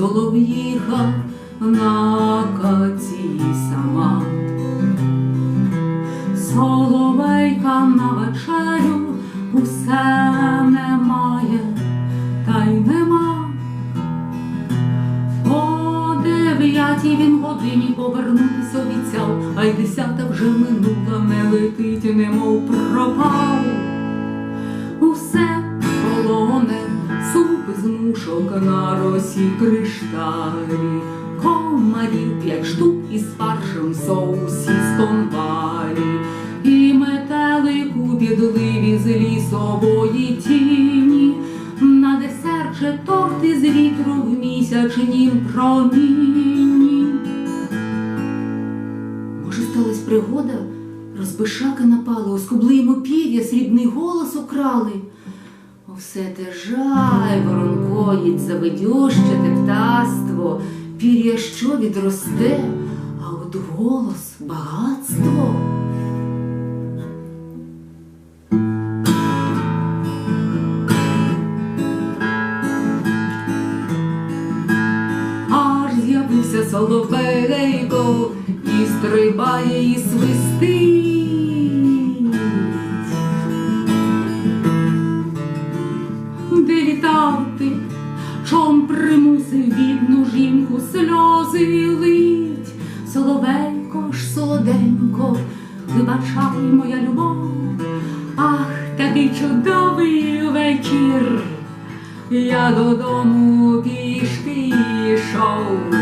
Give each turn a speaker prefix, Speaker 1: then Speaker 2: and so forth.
Speaker 1: солов'їха на каці сама. Соловейка на вечерю усе немає, та й нема. О дев'ятій він годині повернутись обіцяв, а й десята вже минула, не летить, немов з мушок на росі кришталі, комарів п'ять штук із фаршем соусі з конвалі, і метелику бідливі з лісової тіні, на десерт же торт із вітру в місячнім промінні. Може, сталась пригода? Розбишаки напали, оскубли йому пір'я, срібний голос украли. О, все те жаль, воронкоїть, заведющете птаство, пір'я що відросте, а от голос багатство. Аж з'явився соловейко і стрибає і свистить. Де літав чом примусив бідну жінку сльози лить, соловейко ж солоденько, вибачай моя любов, ах, такий чудовий вечір. Я додому пішки йшов,